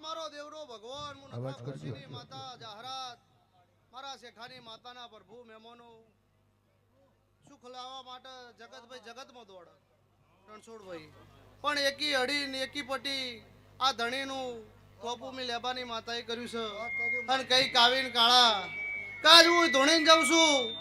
મારો દેવરો ભગવાન નખા માતા જાહરાત. મારા શેખાની માતાના પ્રભુ મહેમાનો. સુખ લાવવા માટે જગતભાઈ જગતમાં દોડ. રણછોડભાઈ પણ એકી અડી ને એકી પટી આ ધણીનું ટોપુમી લેબાની માતાએ કર્યું છે. અને કઈ કાવીન કાળા. કાજ હું ધોણીને જાઉં છું.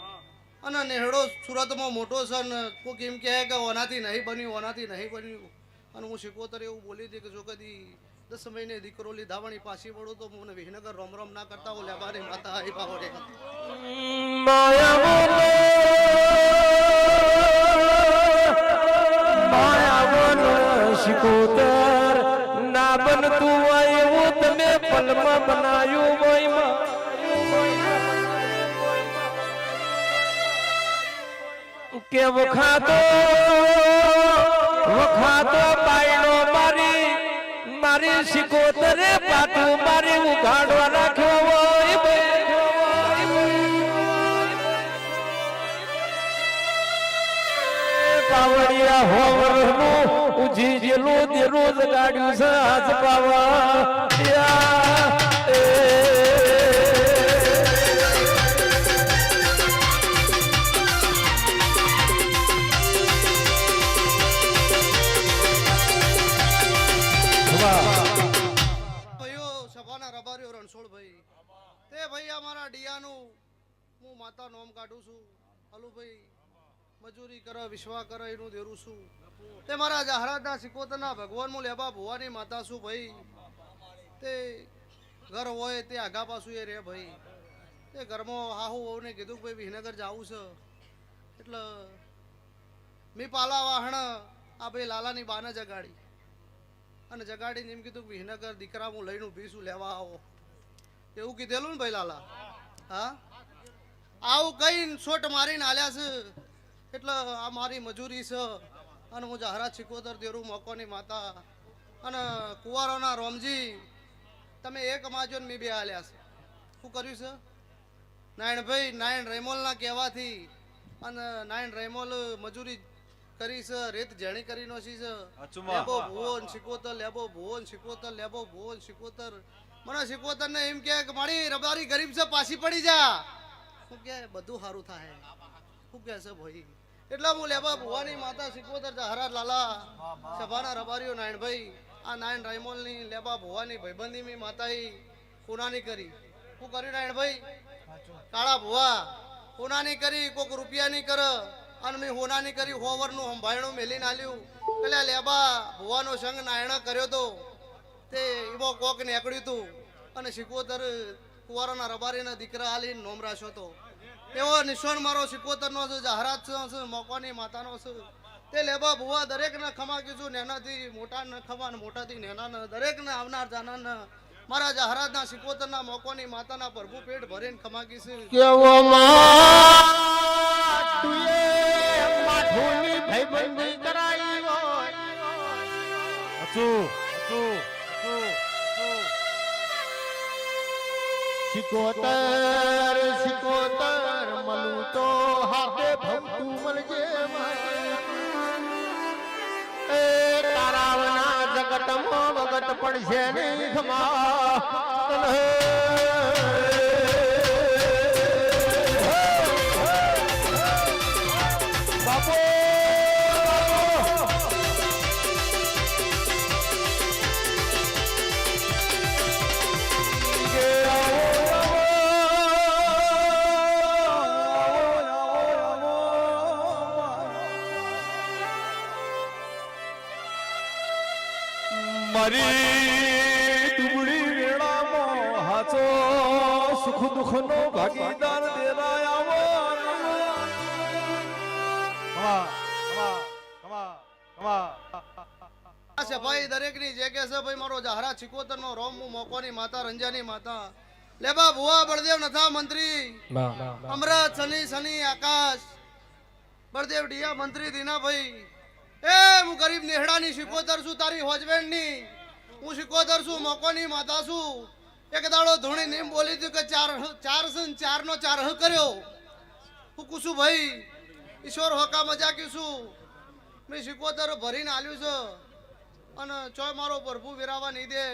અને નેહડો સુરતમાં મોટો છે ને કોઈક એમ કહે કે ઓનાથી નહીં બન્યું ઓનાથી નહીં બન્યું. અને હું શિકોતર એવું બોલી હતી કે જો કદી દસ મહિને દીકરો લીધા વળી પાછી વળું તો મને વિહનગર રોમ રોમ ના કરતા હું લેબાની માતા આવી પાવડે શિકોતર ના બનતું હોય એવું તમે પલમાં બનાયું હોય કે વખાતો વખાતો મારી શિકોતરે પાટું મારી ઉઘાડવા રાખ્યો હોય પાવડિયા હોવરનું ઉજી જેલું તે રોજ ગાડ્યું છે હાથ પાવા. છું હલુભાઈ મજૂરી કરે વિશ્વા કરે એનું દેરું છું તે મારા જહરાજના સિકોતરના ભગવાન હું લેબા ભુવાની માતા છું ભાઈ? તે ઘર હોય તે આગા પાછું એ રે ભાઈ. તે ઘરમાં હાહુ વહુને કીધું કે ભાઈ વિહનગર જવું છે. એટલે મી પાલા વાહણ આ ભાઈ લાલાની બાને જગાડી. અને જગાડીને એમ કીધું કે વિહનગર દીકરા હું લઈને ઊભી છું, લેવા આવો. એવું કીધેલું ને ભાઈ લાલા? હા? આવું કઈ છોટ મારીને આલ્યા છે. એટલે આ મારી મજૂરી છે. અને હું જહરા છીકોતર દેરું મકોની માતા. અને કુંવારોના રોમજી તમે એક માજો ને મેં બે આલ્યા છે. શું કર્યું છે? નાયણભાઈ નાયણ રેમોલના કહેવાથી અને નાયણ રેમોલ મજૂરી કરી છે રેત જેણી કરી નો છે. લેબો ભુવન શિકોતર લેબો ભુવન શિકોતર લેબો ભુવન શિકોતર મને શિકોતર ને એમ કે કે મારી રબારી ગરીબ છે પાછી પડી જા. શું કે બધું સારું થાય. શું કે છે ભાઈ એટલા હું લેબા ભુવાની માતા શિકોતર હરા લાલા. સભાના રબારીઓ નાયણભાઈ. આ નાયણ રાયમોલની લેબા ભુવાની ભાઈબંધી માતા માતાએ કુનાની કરી. શું કર્યું નાયણભાઈ? કાળા ભુવા. કોનાની કરી, કોક રૂપિયાની કર. અને મેં હોનાની કરી, હોવરનું સંભાળણું મેલીને આલ્યું. એટલે લેબા ભુવાનો સંગ નાયણ કર્યો તો તે એવો કોક નીકળ્યું તું. અને શિકોતર કુંવારાના રબારીના દીકરા હાલીને નોમરાશ હતો. એવો નિશાન મારો શિકોતરનો છે, જહરાત છે મોકોની માતાનો છે. તે લેબા ભુવા દરેકને ખમા કીધું, નેનાથી મોટા ન ખમા ને મોટાથી નેના દરેકને આવનાર જાનાર મારા જહરાતના શિકોતરના મોકોની માતાના પ્રભુ પેટ ભરીને ખમા કીધું. કેવો માં ભાઈ ભાઈબંધી કરાઈ હોય. શિકોતર શિકોતર મલું તો હાથે ભમતું મળજે એ તારાવના જગતમાં વગત પડશે નહીં ખમા. મારી ટુબડી વેળામાં હાચો સુખ દુઃખ નો ભાગીદાર દેરાય આવો. આ છે ભાઈ દરેકની જે કે છે ભાઈ મારો જહરા છિકોતર નો રોમ હું મોકોની માતા રંજાની માતા. લેબા ભુવા બળદેવ નથા મંત્રી. અમરત સની સની આકાશ. બળદેવ ડિયા મંત્રી દીનાભાઈ એ હું ગરીબ નેહડાની શિકોતર છું તારી હોજબેન્ડની હું શિકોતર છું મોકોની માતા છું. એક દાડો ધોણી નેમ બોલી હતી કે ચાર ચાર સન ચાર નો ચાર હ કર્યો. હું કુશું ભાઈ ઈશ્વર હોકા મજા કીશું મેં શિકોતર ભરીને આલ્યું છે. અને ચોય મારો પ્રભુ વિરાવા નહીં દે.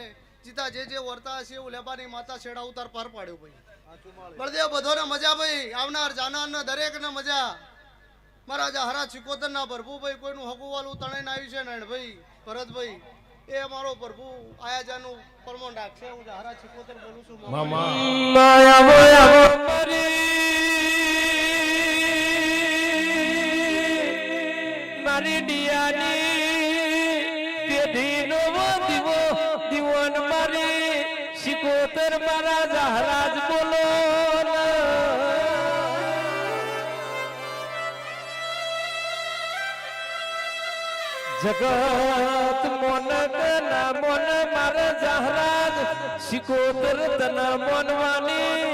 જીતા જે જે વર્તા હશે એવું લેબાની માતા છેડા ઉતાર પાર પાડ્યો ભાઈ. બળદેવ બધોને મજા ભાઈ. આવનાર જાનાર દરેકને દરેક ને મજા. મારા જા હરા ચિકોતર ના પ્રભુ ભાઈ કોઈનું હકુવાલું તણાઈને આવ્યું છે ને ભાઈ ભરતભાઈ એ અમારો પ્રભુ આયાજાનું પરમોણ રાખશે હું જા હરા ચિકોતર બોલું છું માયા માયા મારી ડિયાની પેઢીનો દીવો દીવન મારી શિકોતર મારા જહરાજ બોલો. જગત મોન ના મોન મારે જહરાજ શિકોતર તના મોનવાની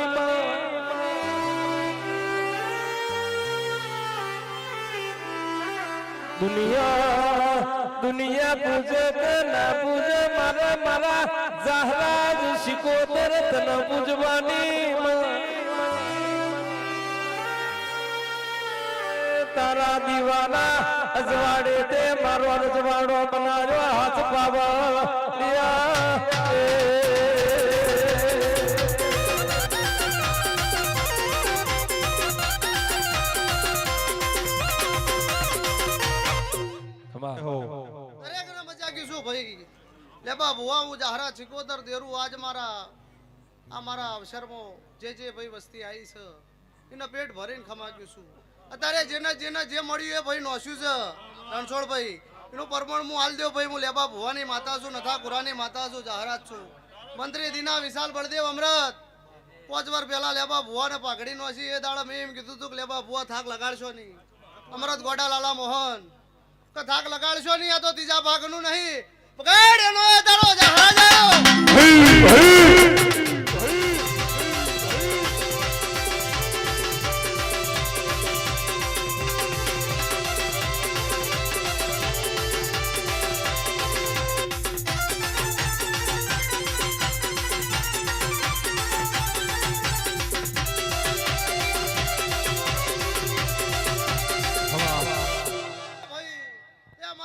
દુનિયા દુનિયા પૂજે કે ના પૂજે મારે મારા જહરાજ શિકોતર તને પૂજવાની તારા દીવાના અજવાડે તે મારો અજવાડો બનાવ્યો હાથ પાવા. દરેકને મજા કીશું ભાઈ? લેબા ભુવા હું જા હરા ચિકોતર દેરું આજ મારા આ મારા અવસરમાં જે જે ભાઈ વસ્તી આવી છે. એના પેટ ભરીને ખમાગ્યું છું. અત્યારે જેના જેને જે મળ્યું એ ભાઈ નોસ્યું છે, રણછોડ ભાઈ. એનું પરમણ હું હાલ દેવ ભાઈ, હું લેબા ભુવાની માતા છું, નથા કુરાની માતા છું, જાહેરાત છું. મંત્રી દીના વિશાલ બળદેવ અમૃત. પાંચ વાર પહેલા લેબા ભુવાને પાઘડી નોસી, એ દાડા મેં એમ કીધું તું કે લેબા ભુવા થાક લગાડશો નહીં. અમરત ગોડા લાલા મોહન. કે થાક લગાડશો નહીં, આ તો ત્રીજા ભાગનું નહીં. પકડ એનો એ દાડો જાહરાજ આવ્યો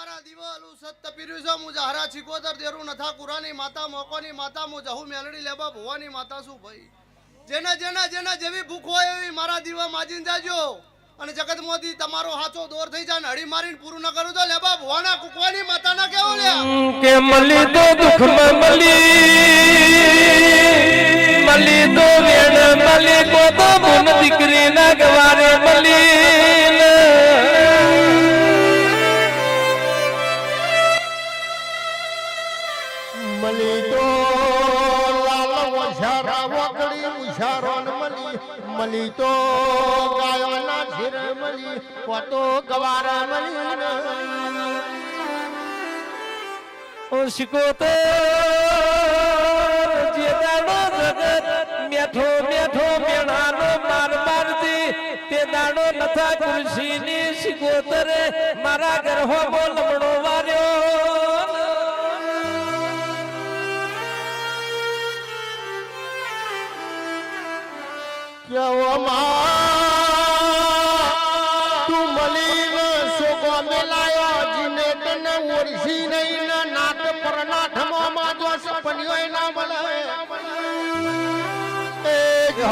મારા દીવાલું સત્ત પીર્યું છે. હું જહરા દેરું નથા કુરાની માતા, મોકોની માતા, હું મેલડી લેબા ભુવાની માતા છું ભાઈ? જેના જેના જેના જેવી ભૂખ હોય એવી મારા દીવા માજીન જાજો. અને જગત મોદી, તમારો હાથો દોર થઈ જાય હળી મારીને પૂરું ન કરું તો લેબા ભુવાના, કુકવાની માતાના કેવું લે કે મળી દે દુખ મળી. મળી તો લાલ વછારા વકડી ઉછારો ન મળી મળી તો ગાયોના ધીર મળી, પોતો ગવારા મળી ન. જેદાનો જગત મેઠો મેઠો મેણાનો માર મારતી, તે દાડો નથા કૃષિની શિકોતરે મારા ઘર હો લમણો વાર્યો કેવામાં તું મળી